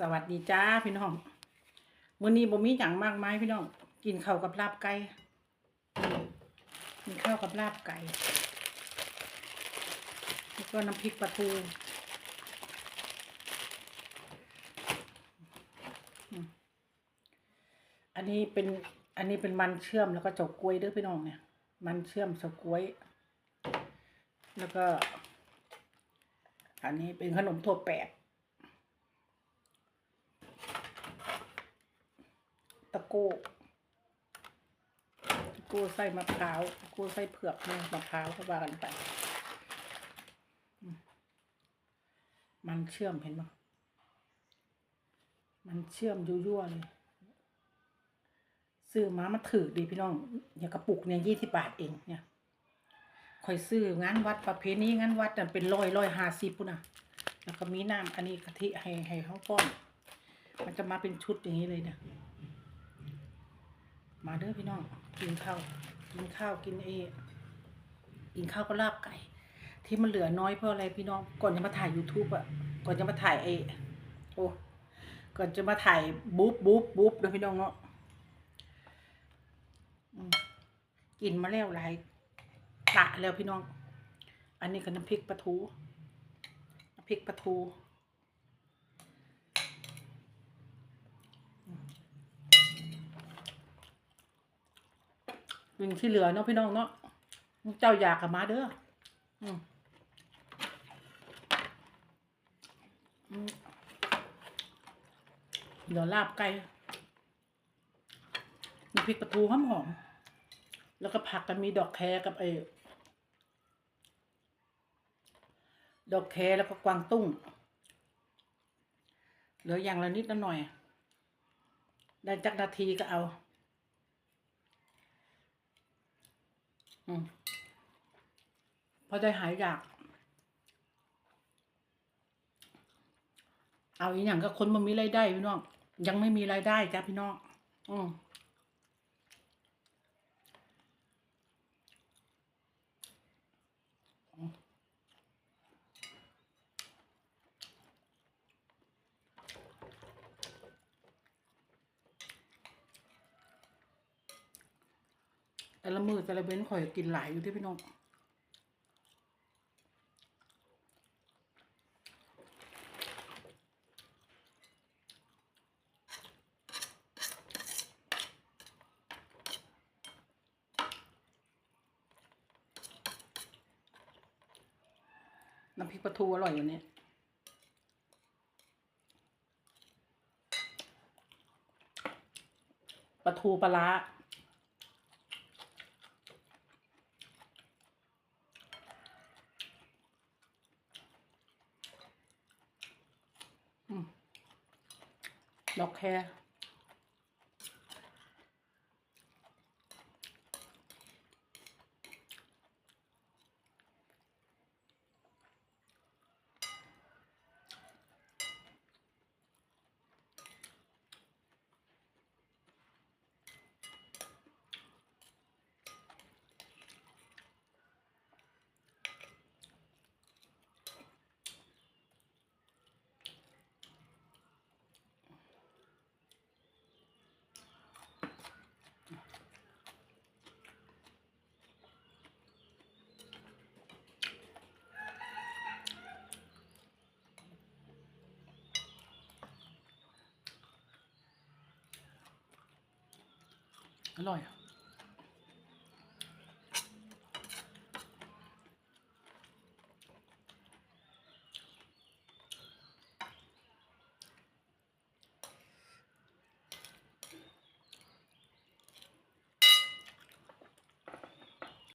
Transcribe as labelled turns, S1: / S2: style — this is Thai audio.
S1: สวัสดีจ้าพี่น้องมื้อนี้บ่มีหยังมากมายพี่น้อง กินข้าวกับลาบไก่ กินข้าวกับลาบไก่ แล้วก็น้ำพริกปลาทูอันนี้เป็น อันนี้เป็นมันเชื่อมแล้วก็เฉาก๊วยด้อพี่น้องเนี่ย มันเชื่อมเฉาก๊วย แล้วก็ อันนี้เป็นขนมถั่วแปบะโก้ตะโก้ใส่มะพร้าวตะโก้ใส่เผือกเนี่ยมะพร้าวก็ว่ากันไป มันเชื่อมเห็นไหมมันเชื่อมยั่วๆเลยซื้อมามาถือดีพี่น้อง อย่างกระปุกเนี่ยยี่สิบบาทเองเนี่ยคอยซื้องานวัดประเพณีงานวัดเป็นร้อยร้อยห้าสิบปุ่นนะแล้วก็มีน้ำอันนี้กะทิให้ให้เขาป้อน มันจะมาเป็นชุดอย่างนี้เลยเนี่ย มาเด้อพี่น้องกินข้าวกินข้าวกินเอกินข้าวก็ลาบไก่ ที่มันเหลือน้อยเพราะอะไรพี่น้องก่อนจะมาถ่าย YouTube อะ ก่อนจะมาถ่ายเอโอ้ก่อนจะมาถ่ายบุ๊บบุ๊บบุ๊บเด้อพี่น้องเนาะกินมาแล้วหลายตะแล้วพี่น้อง อันนี้ก็น้ำพริกปลาทูน้ำพริกปลาทู วิ่งที่เหลือเนาะพี่น้องเนาะเจ้าอยากกับมาเด้ออืมเดี๋ยวลาบไก่มีพริกปลาทูหอมหอม แล้วก็ผักกันมีดอกแครกับไอ้ดอกแครแล้วก็กวางตุ้ง เหลืออย่างละนิดละหน่อย ได้จักนาทีก็เอา อืม พอได้หายอยาก เอาอีกอย่างก็คนมันมีรายได้พี่น้อง ยังไม่มีรายได้จ้ะพี่น้อง อืม แต่ละมือแต่ละเว้นข่อยกินหลายอยู่ที่พี่น้องน้ำพริกปลาทูอร่อยอยู่เนี่ยปลาทูปลาร้า ดอกแคร อร่อยอะ